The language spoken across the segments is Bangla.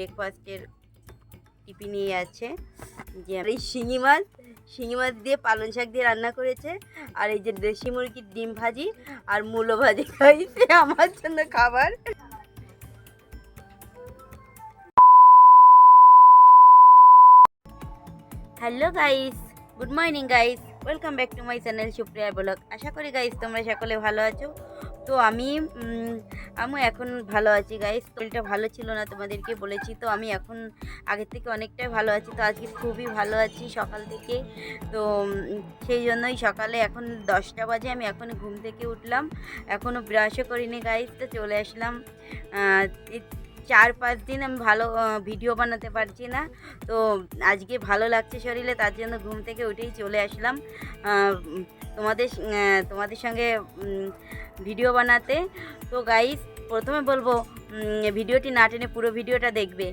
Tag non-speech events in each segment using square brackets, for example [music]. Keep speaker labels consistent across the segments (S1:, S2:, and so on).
S1: ব্রেকফাস্টের টিফিন নিয়ে আছে। যে এই শিঙি মাছ শিঙি মাছ দিয়ে পালং শাক দিয়ে রান্না করেছে। আর এই যে দেশি মুরগির ডিম ভাজি আর মূলো ভাজি খাইছে আমার জন্য খাবার। Hello guys good morning guys welcome back to my channel Supriya blog আশা করি গাইস তোমরা সকলে ভালো আছো। তো আমি আমি এখন ভালো আছি গাইস শরীরটা ভালো ছিল না তোমাদেরকে বলেছি, তো আমি এখন আগের থেকে অনেকটাই ভালো আছি। তো আজকে খুবই ভালো আছি সকাল থেকে। তো সেই জন্যই সকালে এখন দশটা বাজে, আমি এখন ঘুম থেকে উঠলাম। এখনও ব্রাশও করিনি গাইস তো চলে আসলাম। চার পাঁচ দিন আমি ভালো ভিডিও বানাতে পারছি না। তো আজকে ভালো লাগছে শরীরে, তার জন্য ঘুম থেকে উঠেই চলে আসলাম। তোমাদের তোমাদের সঙ্গে ভিডিও বানাতে। তো গাইস প্রথমে বলব ভিডিওটি না টেনে পুরো ভিডিওটা দেখবে।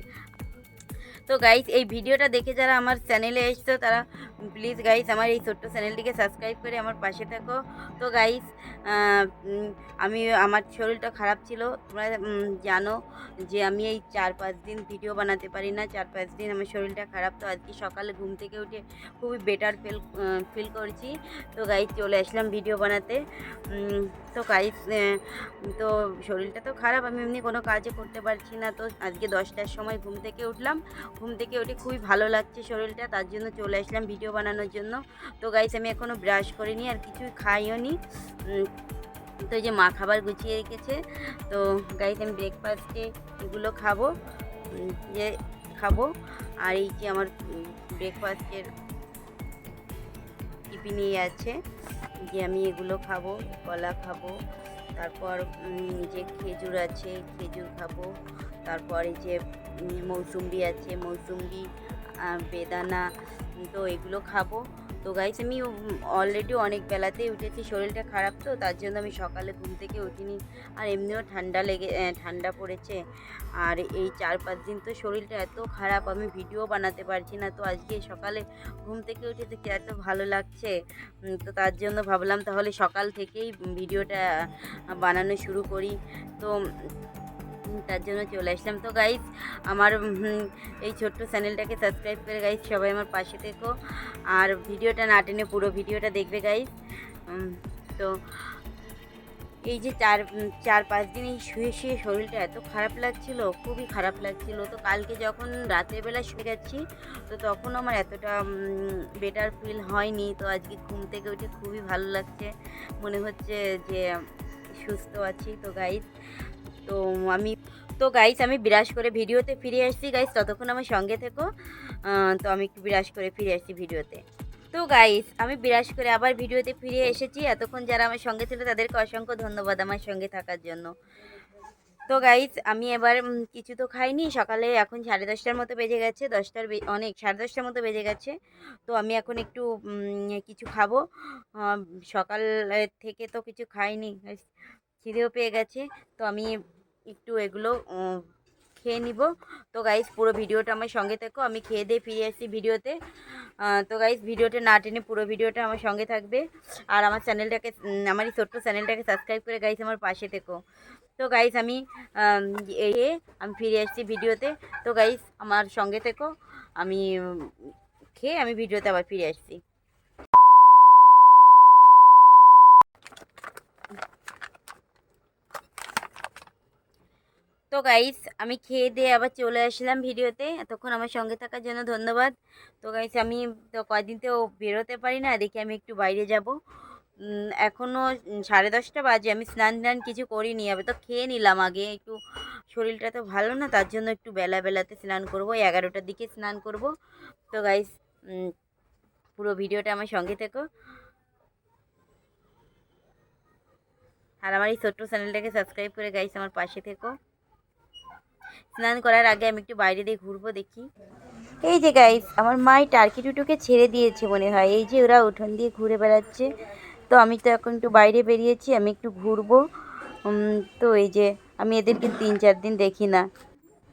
S1: তো গাইস এই ভিডিওটা দেখে যারা আমার চ্যানেলে এসছো, তারা প্লিজ গাইস আমার এই ছোট্ট চ্যানেলটিকে সাবস্ক্রাইব করে আমার পাশে থাকো। তো গাইস আমি, আমার শরীরটা খারাপ ছিল। তোমরা জানো যে আমি এই চার পাঁচ দিন ভিডিও বানাতে পারি না। চার পাঁচ দিন আমার শরীরটা খারাপ। তো, আজকে সকালে ঘুম থেকে উঠে খুবই বেটার ফিল ফিল করছি। তো গাইস চলে আসলাম ভিডিও বানাতে। তো গাইস তো, শরীরটা তো খারাপ। আমি এমনি কোনো কাজে করতে পারছি না। তো, আজকে দশটার সময় ঘুম থেকে উঠলাম। ঘুম থেকে উঠে খুবই ভালো লাগছে শরীরটা। তার জন্য চলে আসলাম ভিডিও বানানোর জন্য। তো গাইস আমি এখনও ব্রাশ করিনি আর কিছুই খাইও নি। তো এই যে মা খাবার গুছিয়ে রেখেছে। তো গাইস আমি ব্রেকফাস্টে এগুলো খাব। যে খাব। আর এই যে আমার ব্রেকফাস্টের টিফিনে আছে। যে আমি এগুলো খাব, কলা খাব। তারপর যে খেজুর আছে, খেজুর খাব। তারপর এই যে মৌসুম্বি আছে। মৌসুম্বি বেদানা তো এগুলো খাব। তো গাইস আমি অলরেডি অনেক বেলাতেই উঠেছি, শরীরটা খারাপ তো, তার জন্য আমি সকালে ঘুম থেকে উঠিনি। আর এমনিও ঠান্ডা লেগে ঠান্ডা পড়েছে। আর এই চার পাঁচ দিন তো শরীরটা এত খারাপ, আমি ভিডিও বানাতে পারছি না। তো আজকে সকালে ঘুম থেকে উঠে দেখি এত ভালো লাগছে। তো তার জন্য ভাবলাম তাহলে সকাল থেকেই ভিডিওটা বানানো শুরু করি। তো তার জন্য চলে আসলাম। তো গাইজ আমার এই ছোট্ট চ্যানেলটাকে সাবস্ক্রাইব করে গাইজ সবাই আমার পাশে থেকো। আর ভিডিওটা না টেনে পুরো ভিডিওটা দেখবে গাইজ তো এই যে চার চার, পাঁচ দিন এই শুয়ে শুয়ে শরীরটা এত খারাপ লাগছিল, খুবই খারাপ লাগছিল। তো কালকে যখন রাতের বেলা শুয়ে যাচ্ছি তো তখন আমার এতটা বেটার ফিল হয়নি। তো আজকে ঘুম থেকে উঠে খুবই ভালো লাগছে। মনে হচ্ছে যে সুস্থ আছি। তো গাইজ তো আমি, তো গাইস আমি বিরাজ করে ভিডিওতে ফিরে আসছি। গাইস ততক্ষণ আমার সঙ্গে থেকো। তো আমি একটু বিরাজ করে ফিরে আসছি ভিডিওতে। তো গাইস আমি বিরাজ করে আবার ভিডিওতে ফিরে এসেছি। এতক্ষণ যারা আমার সঙ্গে ছিল, তাদেরকে অসংখ্য ধন্যবাদ আমার সঙ্গে থাকার জন্য। তো গাইস আমি এবার কিছু তো খাইনি। সকালে এখন সাড়ে দশটার মতো বেজে গেছে। দশটার অনেক, সাড়ে দশটার মতো বেজে গেছে। তো আমি এখন একটু কিছু খাব। সকাল থেকে তো কিছু খাইনি। খিদেও পেয়ে গেছে। তো আমি একটু এগুলো খেয়ে নিব। তো গাইস পুরো ভিডিওটা আমার সঙ্গে থেকো, আমি খেয়ে দিয়ে ফিরে আসছি ভিডিওতে। তো গাইস ভিডিওটা না টেনে পুরো ভিডিওটা আমার সঙ্গে থাকবে। আর আমার চ্যানেলটাকে আমার এই ছোট্ট চ্যানেলটাকে সাবস্ক্রাইব করে গাইস আমার পাশে থেকো। তো গাইস আমি এ আমি ফিরে আসছি ভিডিওতে। তো গাইস আমার সঙ্গে থেকো, আমি খেয়ে আমি ভিডিওতে আবার ফিরে আসছি। তো গাইস আমি খেয়ে দিয়ে আবার চলে আসলাম ভিডিওতে। এতক্ষণ আমার সঙ্গে থাকার জন্য ধন্যবাদ। তো গাইস আমি তো কয়দিন তো বেরোতে পারি না, দেখি আমি একটু বাইরে যাব। এখনও সাড়ে দশটা বাজে, আমি স্নান টান কিছু করিনি আমি তো খেয়ে নিলাম আগে। একটু শরীরটা তো ভালো না, তার জন্য একটু বেলা বেলাতে স্নান করব, এগারোটার দিকে স্নান করব। তো গাইস পুরো ভিডিওটা আমার সঙ্গে থেকো। আর আমার এই ছোট্ট চ্যানেলটাকে সাবস্ক্রাইব করে গাইস আমার পাশে থেকো। স্নান করার আগে আমি একটু বাইরে দিয়ে ঘুরবো দেখি। এই যে গাইস আমার মাই টার্কি টুটুকে ছেড়ে দিয়েছে মনে হয়। এই যে ওরা উঠোন দিয়ে ঘুরে বেড়াচ্ছে। তো আমি তো এখন একটু বাইরে বেরিয়েছি, আমি একটু ঘুরবো। তো এই যে আমি এদেরকে তিন চার দিন দেখি না।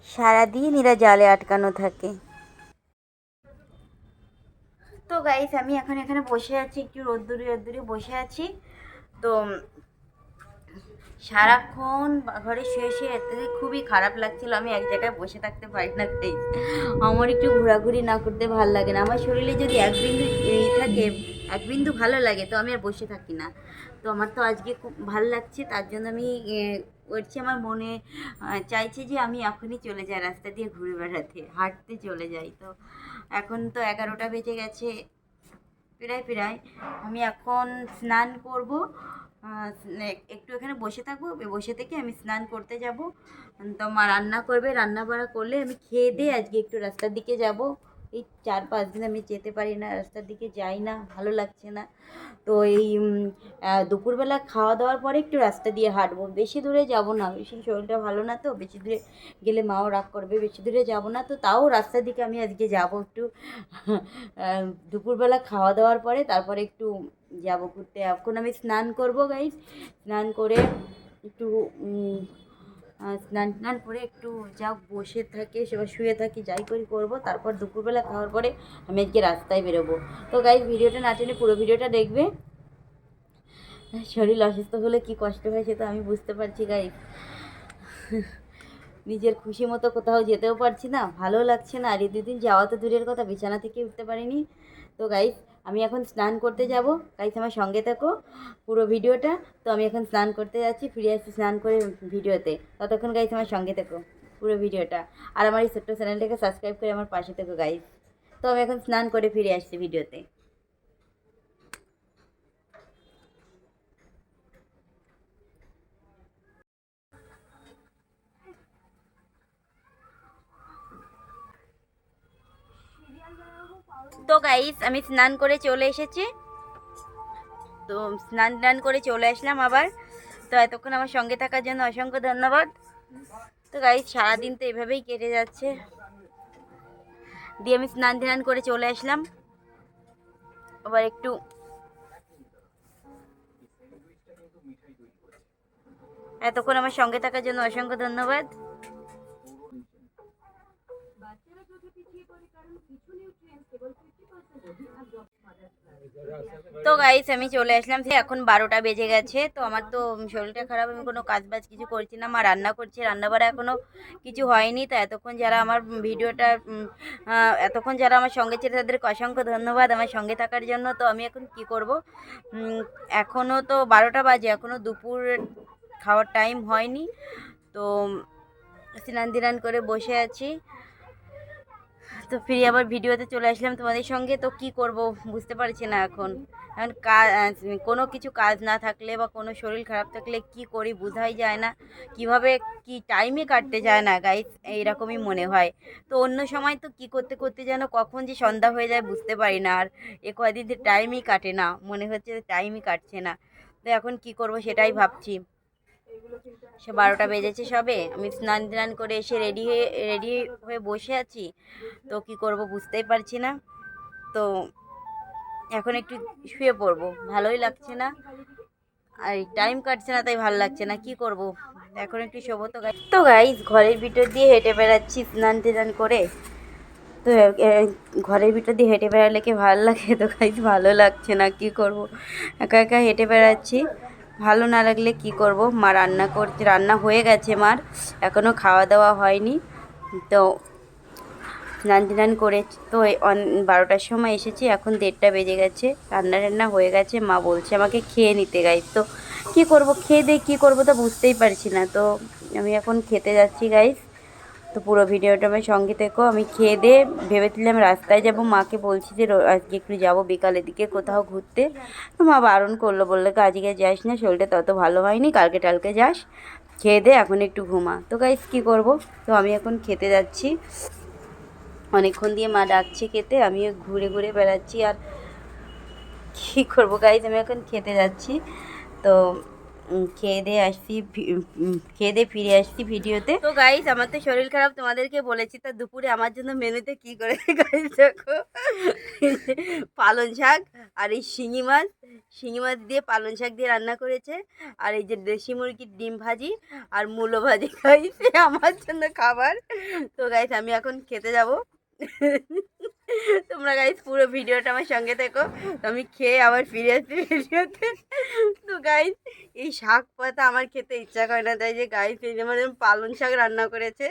S1: সারাদিন এরা জালে আটকানো থাকে। তো গাইস আমি এখন এখানে বসে আছি, একটু রোদ্দুরে রোদ্দুরে বসে আছি। তো সারাক্ষণ ঘরে শুয়ে শুয়ে এতে খুবই খারাপ লাগছিল, আমি এক জায়গায় বসে থাকতে পারি না তাই আমার একটু ঘোরাঘুরি না করতে ভালো লাগে না। আমার শরীরে যদি এক বিন্দু ই থাকে, এক বিন্দু ভালো লাগে, তো আমি আর বসে থাকি না। তো আমার তো আজকে খুব ভালো লাগছে, তার জন্য আমি করছি আমার মনে চাইছে যে আমি এখনই চলে যাই রাস্তা দিয়ে ঘুরে বেড়াতে, হাঁটতে চলে যাই। তো এখন তো এগারোটা বেজে গেছে, প্রায় প্রায়, আমি এখন স্নান করব একটু এখানে বসে থাকব বসে থেকে আমি স্নান করতে যাব। তো মা রান্না করবে, রান্না বাড়া করলে আমি খেয়ে দিয়ে আজকে একটু রাস্তার দিকে যাব। এই চার পাঁচ দিন আমি যেতে পারি না, রাস্তার দিকে যাই না, ভালো লাগছে না। তো এই দুপুরবেলা খাওয়া দাওয়ার পরে একটু রাস্তা দিয়ে হাঁটবো। বেশি দূরে যাব না, বেশি শরীরটা ভালো না তো, বেশি দূরে গেলে মাও রাগ করবে, বেশি দূরে যাব না তো, তাও রাস্তার দিকে আমি আজকে যাব একটু। দুপুরবেলা খাওয়া দাওয়ার পরে তারপরে একটু যাব ঘুরতে। এখন আমি স্নান করব গাইস স্নান করে একটু স্নান টান করে একটু যা বসে থাকি সেবার শুয়ে থাকি, যাই করি করব। তারপর দুপুরবেলা খাওয়ার পরে আমি আজকে রাস্তায় বেরোবো। তো গাইস ভিডিওটা না টেনে পুরো ভিডিওটা দেখবে। শরীর অসুস্থ হলে কি কষ্ট হয় সেটা আমি বুঝতে পারছি গাইস নিজের খুশি মতো কোথাও যেতেও পারছি না, ভালো লাগছে না। আর এই দুদিন যাওয়া তো দূরের কথা, বিছানা থেকে উঠতে পারিনি। তো গাইস আমি এখন স্নান করতে যাব। গাইস আমার সঙ্গে থাকো পুরো ভিডিওটা। তো আমি এখন স্নান করতে যাচ্ছি, ফিরে আসছি স্নান করে ভিডিওতে। ততক্ষণ গাইস আমার সঙ্গে থাকো পুরো ভিডিওটা। আর আমার এই ছোট্ট চ্যানেলটাকে সাবস্ক্রাইব করে আমার পাশে থেকো গাইস তো আমি এখন স্নান করে ফিরে আসছি ভিডিওতে। তো গাইস আমি স্নান করে চলে এসেছি। তো স্নান টান করে চলে আসলাম আবার। তো এতক্ষণ আমার সঙ্গে থাকার জন্য অসংখ্য ধন্যবাদ। তো গাইস সারাদিন তো এভাবেই কেটে যাচ্ছে। দিয়ে আমি স্নান ধ্যান করে চলে আসলাম। আবার একটু এতক্ষণ আমার সঙ্গে থাকার জন্য অসংখ্য ধন্যবাদ। তো গাইস আমি চলে আসলাম। এখন বারোটা বেজে গেছে, তো আমার তো শরীরটা খারাপ, আমি কোনো কাজ বাজ কিছু করছি না, মা রান্না করছে রান্না বাড়া এখনও কিছু হয়নি, তো এতক্ষণ যারা আমার ভিডিওটা এতক্ষণ যারা আমার সঙ্গে ছিল তাদেরকে অসংখ্য ধন্যবাদ আমার সঙ্গে থাকার জন্য, তো আমি এখন কি করব? এখনও তো বারোটা বাজে এখনও দুপুর খাওয়ার টাইম হয়নি, তো স্নান ধিনান করে বসে আছি। তো ফিরে আবার ভিডিওতে চলে আসলাম তোমাদের সঙ্গে। তো কি করব বুঝতে পারছি না এখন। এখন কাজ কোনো কিছু কাজ না থাকলে বা কোনো শরীর খারাপ থাকলে কি করি বোঝাই যায় না। কীভাবে কি টাইমে কাটতে যায় না গাইস এইরকমই মনে হয়। তো অন্য সময় তো কি করতে করতে যেন কখন যে সন্ধ্যা হয়ে যায় বুঝতে পারি না। আর এ কয়দিন টাইমই কাটে না। মনে হচ্ছে টাইমই কাটছে না। তো এখন কি করব সেটাই ভাবছি। সে বারোটা বেজেছে সবে। আমি স্নান টান করে এসে রেডি হয়ে রেডি হয়ে বসে আছি। তো কি করব বুঝতেই পারছি না। তো এখন একটু শুয়ে পড়ব। ভালোই লাগছে না। আর টাইম কাটছে না তাই ভালো লাগছে না। কি করব? এখন একটু শোবো তো গাই তো গাইজ ঘরের ভিতর দিয়ে হেঁটে বেড়াচ্ছি স্নান টান করে। তো ঘরের ভিতর দিয়ে হেঁটে বেড়ালে কি ভালো লাগে? তো গাইজ ভালো লাগছে না। কি করব? একা একা হেঁটে বেড়াচ্ছি। ভালো না লাগলে কি করব? মা রান্না করছে রান্না হয়ে গেছে মার। এখনও খাওয়া দাওয়া হয়নি। তো স্নান টান করে তো বারোটার সময় এসেছি। এখন দেড়টা বেজে গেছে। রান্না টান্না হয়ে গেছে। মা বলছে আমাকে খেয়ে নিতে গাইস তো কি করব? খেয়ে দিয়ে কী করব তো বুঝতেই পারছি না। তো আমি এখন খেতে যাচ্ছি গাইস তো পুরো ভিডিওটা আমার সঙ্গে থেকো। আমি খেয়ে দিয়ে ভেবেছিলাম রাস্তায় যাব। মাকে বলছি যে আজকে একটু যাব বিকালের দিকে কোথাও ঘুরতে। তো মা বারণ করল, বলল কি আজকে যাস না, শরীরটা তত ভালো হয়নি, কালকে টালকে যাস। খেয়ে দে, এখন একটু ঘুমা। তো গাইস কী করব? তো আমি এখন খেতে যাচ্ছি। অনেকক্ষণ দিয়ে মা ডাকছে খেতে আমি ঘুরে ঘুরে বেড়াচ্ছি। আর কী করব গাইজ আমি এখন খেতে যাচ্ছি। তো খেয়ে দিয়ে আসছি খেয়ে দিয়ে ফিরে আসছি ভিডিওতে। তো গাইজ আমার তো শরীর খারাপ, তোমাদেরকে বলেছি, তো দুপুরে আমার জন্য মেনুতে কি করে [laughs] গাইজ দেখো। পালং শাক আর এই শিঙি মাছ। শিঙি মাছ দিয়ে পালং শাক দিয়ে রান্না করেছে। আর এই যে দেশি মুরগির ডিম ভাজি আর মূলো ভাজি খাইছে আমার জন্য খাবার। তো গাইজ আমি এখন খেতে যাব। তোমরা গাইজ পুরো ভিডিওটা আমার সঙ্গে থেকো। তো আমি খেয়ে আবার ফিরে আসছি ভিডিওতে। তো গাইজ এই শাক পাতা আমার খেতে ইচ্ছা করে না। তাই যে গাইজ এই যেমন পালং শাক রান্না করেছে।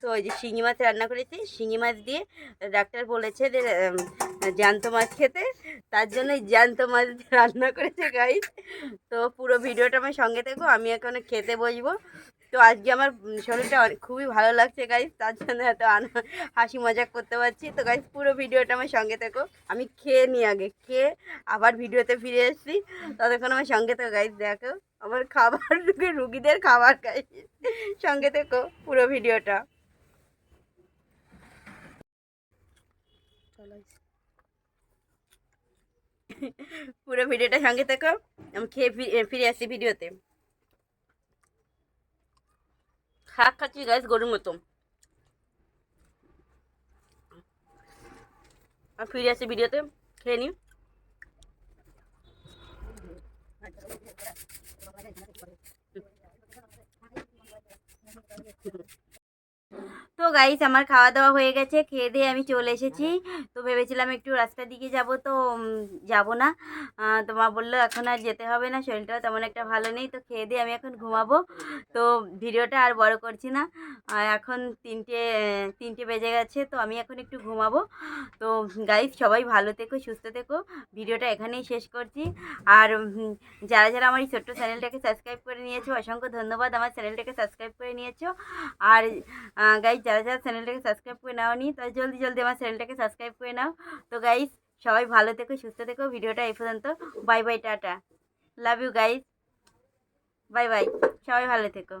S1: তো ওই যে শিঙি মাছ রান্না করেছে। শিঙি মাছ দিয়ে ডাক্তার বলেছে যে জ্যান্ত মাছ খেতে। তার জন্য জ্যান্ত মাছ রান্না করেছে গাইজ তো পুরো ভিডিওটা আমার সঙ্গে থেকো। আমি এখন খেতে বসবো। তো আজকে আমার শরীরটা খুবই ভালো লাগছে গাইজ তার জন্য এত হাসি, মজাক করতে পারছি। তো গাইজ পুরো ভিডিওটা আমার সঙ্গে থেকো। আমি খেয়ে নিই আগে, খেয়ে আবার ভিডিওতে ফিরে এসেছি। ততক্ষণ আমার সঙ্গে থেকো গাইজ দেখো। আমার খাবার রুগী রুগীদের খাবার খাই সঙ্গে থেকো, পুরো ভিডিওটা। পুরো ভিডিওটা সঙ্গে থেকো। আমি খেয়ে ফিরে আসছি ভিডিওতে। শাক খাচ্ছি গাছ গরুর মতো আর ফিরে আসছি ভিডিওতে খেয়ে নিই তো গাইস আমার খাওয়া দাওয়া হয়ে গেছে, খেয়ে দিয়ে আমি চলে এসেছি। তো ভেবেছিলাম একটু রাস্তার দিকে যাব, তো যাব না। তো মা বলল, এখন আর যেতে হবে না, শরীরটাও তেমন একটা ভালো নেই, তো খেয়ে দিয়ে আমি এখন ঘুমাবো। তো ভিডিওটা আর বড় করছি না। এখন তিনটে তিনটে বেজে গেছে, তো আমি এখন একটু ঘুমাবো। তো গাইস সবাই ভালো থেকো, সুস্থ থেকো। ভিডিওটা এখানেই শেষ করছি। আর যারা যারা আমার এই ছোট্ট চ্যানেলটাকে সাবস্ক্রাইব করে নিয়েছো, অসংখ্য ধন্যবাদ। আমার চ্যানেলটাকে সাবস্ক্রাইব করে নিয়েছো। আর গাইজ যারা যারা চ্যানেলটাকে সাবস্ক্রাইব করে নাও নি তাই জলদি জলদি আমার চ্যানেলটাকে সাবস্ক্রাইব করে নাও। তো গাইজ সবাই ভালো থেকো, সুস্থ থেকো। ভিডিওটা এই পর্যন্ত। Bye bye ta-ta. Love you guys bye bye সবাই ভালো থেকো।